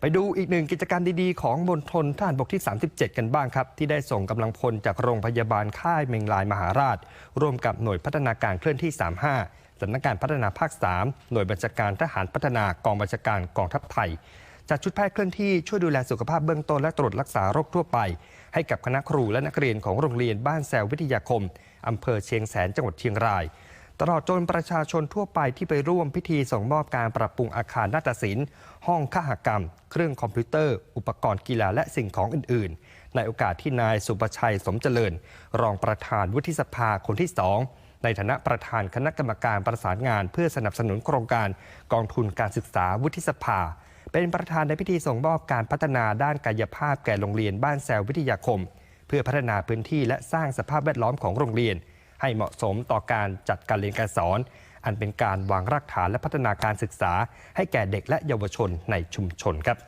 ไปดูอีกหนึ่งกิจการดีๆ ของมณฑลทหารบกที่ 37 กันบ้างครับ ที่ได้ส่งกำลังพลจากโรงพยาบาลค่ายเมงลายมหาราช ร่วมกับหน่วยพัฒนาการเคลื่อนที่ 35สำนักงานพัฒนาภาค 3 หน่วยบัญชาการทหารพัฒนากองบัญชาการกองทัพไทยจัดชุดแพทย์เคลื่อนที่ช่วยดูแลสุขภาพเบื้องต้นและตรวจรักษาโรคทั่วไป ให้กับคณะครูและนักเรียนของโรงเรียนบ้านแซววิทยาคมอำเภอเชียงแสนจังหวัดเชียงราย ตลอดจนประชาชนทั่วไปที่ไปร่วมพิธีส่งมอบการปรับปรุงอาคารนาฏศิลป์ ห้องข้าหกรรม เครื่องคอมพิวเตอร์ อุปกรณ์กีฬาและสิ่งของอื่น ๆ ในโอกาสที่นายสุประชัยสมเจริญ รองประธานวุฒิสภาคนที่สองในฐานะประธานคณะกรรมการประสานงาน เพื่อสนับสนุนโครงการกองทุนการศึกษาวุฒิสภา เป็นประธานในพิธีส่งมอบการพัฒนาด้านกายภาพแก่โรงเรียนบ้านแซววิทยาคม เพื่อพัฒนาพื้นที่และสร้างสภาพแวดล้อมของโรงเรียน ให้เหมาะสมต่อการจัดการเรียนการสอน อันเป็นการวางรากฐานและพัฒนาการศึกษา ให้แก่เด็กและเยาวชนในชุมชนครับ